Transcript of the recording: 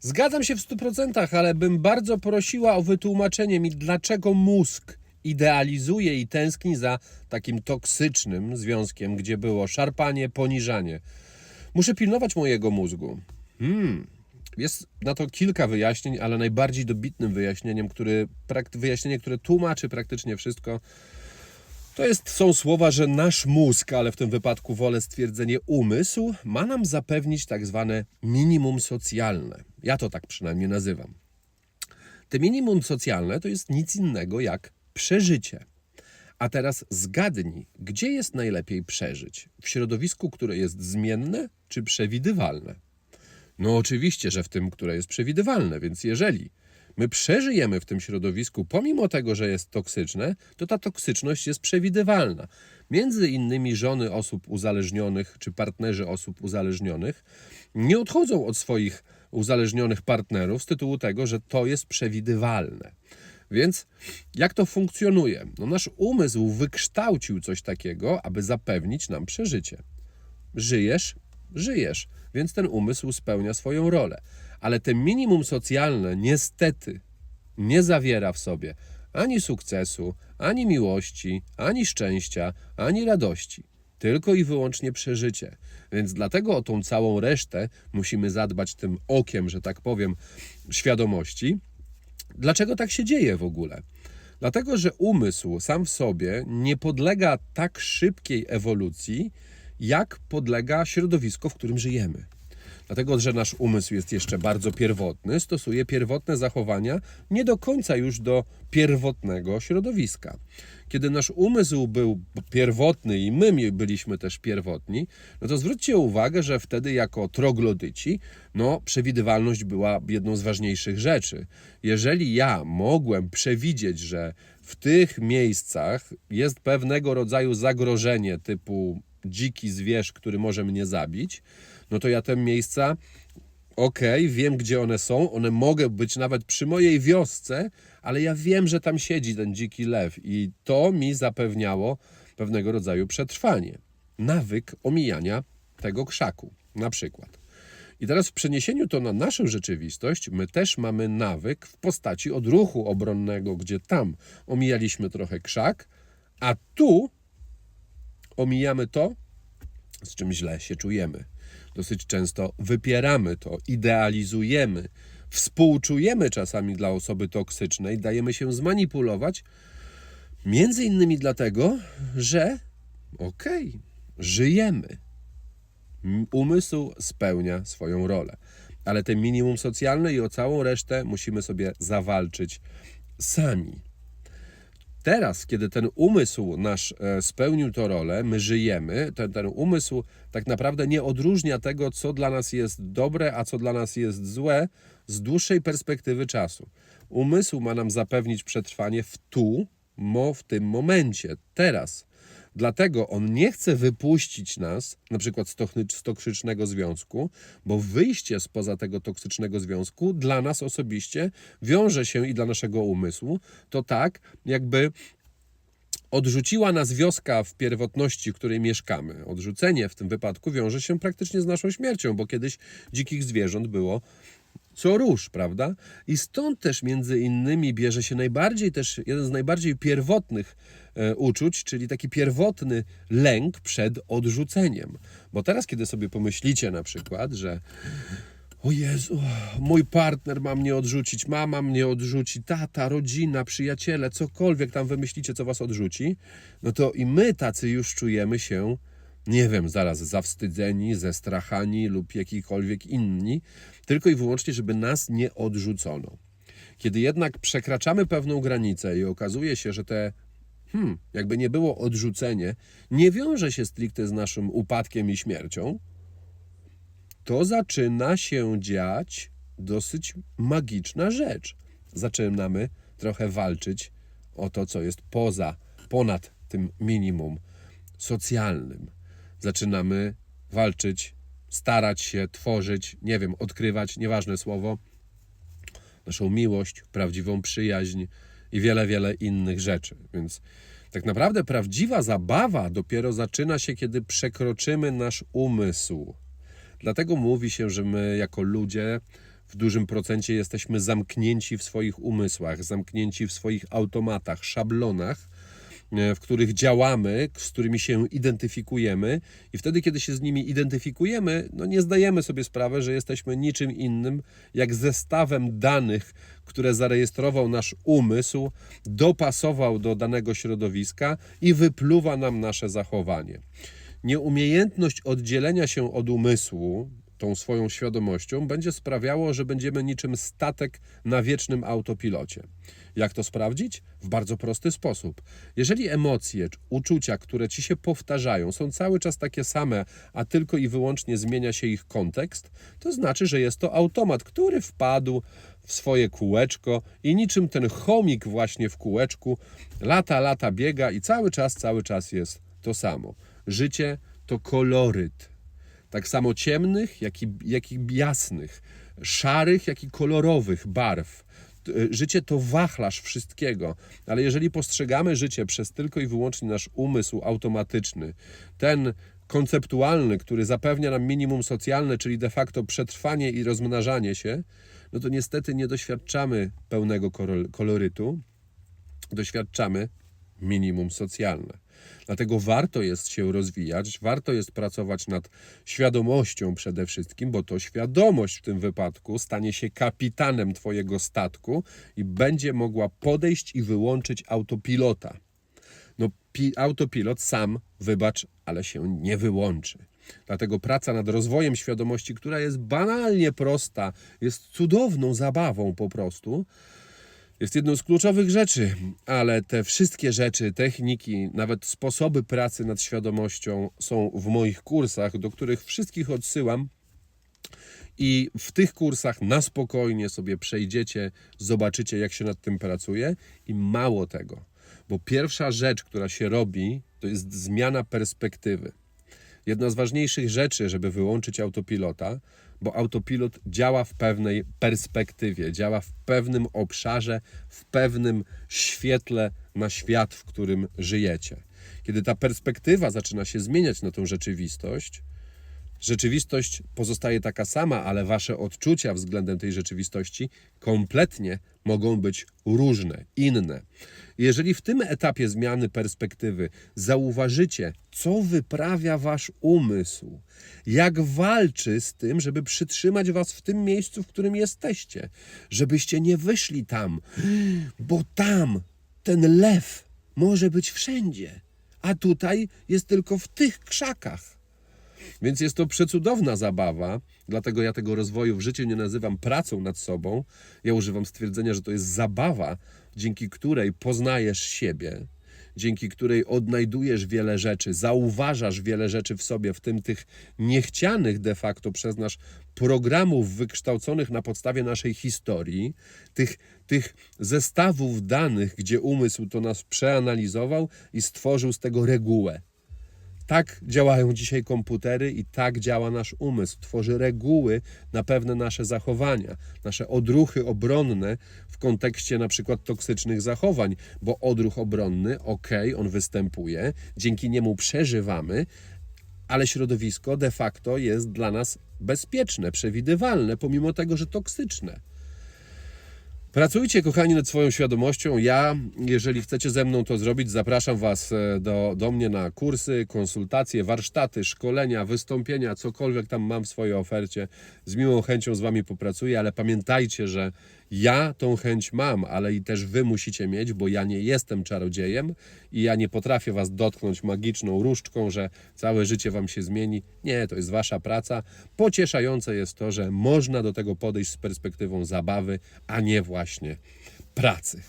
Zgadzam się w 100%, ale bym bardzo prosiła o wytłumaczenie mi, dlaczego mózg idealizuje i tęskni za takim toksycznym związkiem, gdzie było szarpanie, poniżanie. Muszę pilnować mojego mózgu. Hmm. Jest na to kilka wyjaśnień, ale najbardziej dobitnym wyjaśnieniem, który, wyjaśnienie, które tłumaczy praktycznie wszystko, to jest, są słowa, że nasz mózg, ale w tym wypadku wolę stwierdzenie umysł, ma nam zapewnić tak zwane minimum socjalne. Ja to tak przynajmniej nazywam. Te minimum socjalne to jest nic innego jak przeżycie. A teraz zgadnij, gdzie jest najlepiej przeżyć? W środowisku, które jest zmienne czy przewidywalne? No oczywiście, że w tym, które jest przewidywalne, więc jeżeli my przeżyjemy w tym środowisku, pomimo tego, że jest toksyczne, to ta toksyczność jest przewidywalna. Między innymi żony osób uzależnionych czy partnerzy osób uzależnionych nie odchodzą od swoich uzależnionych partnerów z tytułu tego, że to jest przewidywalne. Więc jak to funkcjonuje? No nasz umysł wykształcił coś takiego, aby zapewnić nam przeżycie. Żyjesz, żyjesz, więc ten umysł spełnia swoją rolę. Ale te minimum socjalne niestety nie zawiera w sobie ani sukcesu, ani miłości, ani szczęścia, ani radości. Tylko i wyłącznie przeżycie. Więc dlatego o tą całą resztę musimy zadbać tym okiem, że tak powiem, świadomości. Dlaczego tak się dzieje w ogóle? Dlatego, że umysł sam w sobie nie podlega tak szybkiej ewolucji, jak podlega środowisko, w którym żyjemy. Dlatego, że nasz umysł jest jeszcze bardzo pierwotny, stosuje pierwotne zachowania nie do końca już do pierwotnego środowiska. Kiedy nasz umysł był pierwotny i my byliśmy też pierwotni, no to zwróćcie uwagę, że wtedy jako troglodyci, no przewidywalność była jedną z ważniejszych rzeczy. Jeżeli ja mogłem przewidzieć, że w tych miejscach jest pewnego rodzaju zagrożenie typu dziki zwierz, który może mnie zabić, no to ja te miejsca, okej, wiem gdzie one są, one mogą być nawet przy mojej wiosce, ale ja wiem, że tam siedzi ten dziki lew i to mi zapewniało pewnego rodzaju przetrwanie. Nawyk omijania tego krzaku, na przykład. I teraz w przeniesieniu to na naszą rzeczywistość, my też mamy nawyk w postaci odruchu obronnego, gdzie tam omijaliśmy trochę krzak, a tu omijamy to, z czym źle się czujemy. Dosyć często wypieramy to, idealizujemy, współczujemy czasami dla osoby toksycznej, dajemy się zmanipulować, między innymi dlatego, że okej, żyjemy. M- Umysł spełnia swoją rolę, ale te minimum socjalne i o całą resztę musimy sobie zawalczyć sami. Teraz, kiedy ten umysł nasz e, spełnił tę rolę, my żyjemy, ten, ten umysł tak naprawdę nie odróżnia tego, co dla nas jest dobre, a co dla nas jest złe z dłuższej perspektywy czasu. Umysł ma nam zapewnić przetrwanie w tu, mo, w tym momencie, teraz. Dlatego on nie chce wypuścić nas, na przykład z, toksycznego związku, bo wyjście spoza tego toksycznego związku dla nas osobiście wiąże się i dla naszego umysłu to tak, jakby odrzuciła nas wioska w pierwotności, w której mieszkamy. Odrzucenie w tym wypadku wiąże się praktycznie z naszą śmiercią, bo kiedyś dzikich zwierząt było co róż, prawda? I stąd też między innymi bierze się najbardziej też jeden z najbardziej pierwotnych uczuć, czyli taki pierwotny lęk przed odrzuceniem. Bo teraz, kiedy sobie pomyślicie na przykład, że o Jezu, mój partner ma mnie odrzucić, mama mnie odrzuci, tata, rodzina, przyjaciele, cokolwiek tam wymyślicie, co was odrzuci, no to i my tacy już czujemy się, nie wiem, zaraz zawstydzeni, zestrachani lub jakikolwiek inni, tylko i wyłącznie, żeby nas nie odrzucono. Kiedy jednak przekraczamy pewną granicę i okazuje się, że te hmm, jakby nie było odrzucenie, nie wiąże się stricte z naszym upadkiem i śmiercią, to zaczyna się dziać dosyć magiczna rzecz. Zaczynamy trochę walczyć o to, co jest poza, ponad tym minimum socjalnym. Zaczynamy walczyć, starać się, tworzyć, nie wiem, odkrywać, nieważne słowo, naszą miłość, prawdziwą przyjaźń i wiele, wiele innych rzeczy. Więc tak naprawdę prawdziwa zabawa dopiero zaczyna się, kiedy przekroczymy nasz umysł. Dlatego mówi się, że my jako ludzie w dużym procencie jesteśmy zamknięci w swoich umysłach, zamknięci w swoich automatach, szablonach, w których działamy, z którymi się identyfikujemy, i wtedy, kiedy się z nimi identyfikujemy, no nie zdajemy sobie sprawy, że jesteśmy niczym innym jak zestawem danych, które zarejestrował nasz umysł, dopasował do danego środowiska i wypluwa nam nasze zachowanie. Nieumiejętność oddzielenia się od umysłu, tą swoją świadomością, będzie sprawiało, że będziemy niczym statek na wiecznym autopilocie. Jak to sprawdzić? W bardzo prosty sposób. Jeżeli emocje, uczucia, które ci się powtarzają, są cały czas takie same, a tylko i wyłącznie zmienia się ich kontekst, to znaczy, że jest to automat, który wpadł w swoje kółeczko i niczym ten chomik właśnie w kółeczku lata, lata biega i cały czas, cały czas jest to samo. Życie to koloryt tak samo ciemnych, jak i, jak i jasnych, szarych, jak i kolorowych barw. T- Życie to wachlarz wszystkiego, ale jeżeli postrzegamy życie przez tylko i wyłącznie nasz umysł automatyczny, ten konceptualny, który zapewnia nam minimum socjalne, czyli de facto przetrwanie i rozmnażanie się, no to niestety nie doświadczamy pełnego kolorytu, doświadczamy minimum socjalne. Dlatego warto jest się rozwijać, warto jest pracować nad świadomością przede wszystkim, bo to świadomość w tym wypadku stanie się kapitanem Twojego statku i będzie mogła podejść i wyłączyć autopilota. No, pi- autopilot sam, wybacz, ale się nie wyłączy. Dlatego praca nad rozwojem świadomości, która jest banalnie prosta, jest cudowną zabawą po prostu, jest jedną z kluczowych rzeczy, ale te wszystkie rzeczy, techniki, nawet sposoby pracy nad świadomością są w moich kursach, do których wszystkich odsyłam. I w tych kursach na spokojnie sobie przejdziecie, zobaczycie, jak się nad tym pracuje. I mało tego, bo pierwsza rzecz, która się robi, to jest zmiana perspektywy. Jedna z ważniejszych rzeczy, żeby wyłączyć autopilota, bo autopilot działa w pewnej perspektywie, działa w pewnym obszarze, w pewnym świetle na świat, w którym żyjecie. Kiedy ta perspektywa zaczyna się zmieniać na tą rzeczywistość, rzeczywistość pozostaje taka sama, ale wasze odczucia względem tej rzeczywistości kompletnie mogą być różne, inne. Jeżeli w tym etapie zmiany perspektywy zauważycie, co wyprawia wasz umysł, jak walczy z tym, żeby przytrzymać was w tym miejscu, w którym jesteście, żebyście nie wyszli tam, bo tam ten lew może być wszędzie, a tutaj jest tylko w tych krzakach. Więc jest to przecudowna zabawa, dlatego ja tego rozwoju w życiu nie nazywam pracą nad sobą. Ja używam stwierdzenia, że to jest zabawa, dzięki której poznajesz siebie, dzięki której odnajdujesz wiele rzeczy, zauważasz wiele rzeczy w sobie, w tym tych niechcianych de facto przez nas programów wykształconych na podstawie naszej historii, tych, tych zestawów danych, gdzie umysł to nas przeanalizował i stworzył z tego regułę. Tak działają dzisiaj komputery i tak działa nasz umysł. Tworzy reguły na pewne nasze zachowania, nasze odruchy obronne w kontekście na przykład toksycznych zachowań, bo odruch obronny, ok, on występuje, dzięki niemu przeżywamy, ale środowisko de facto jest dla nas bezpieczne, przewidywalne, pomimo tego, że toksyczne. Pracujcie, kochani, nad swoją świadomością. Ja, jeżeli chcecie ze mną to zrobić, zapraszam Was e, do, do mnie na kursy, konsultacje, warsztaty, szkolenia, wystąpienia, cokolwiek tam mam w swojej ofercie. Z miłą chęcią z Wami popracuję, ale pamiętajcie, że ja tą chęć mam, ale i też Wy musicie mieć, bo ja nie jestem czarodziejem i ja nie potrafię Was dotknąć magiczną różdżką, że całe życie Wam się zmieni. Nie, to jest Wasza praca. Pocieszające jest to, że można do tego podejść z perspektywą zabawy, a nie właśnie pracy.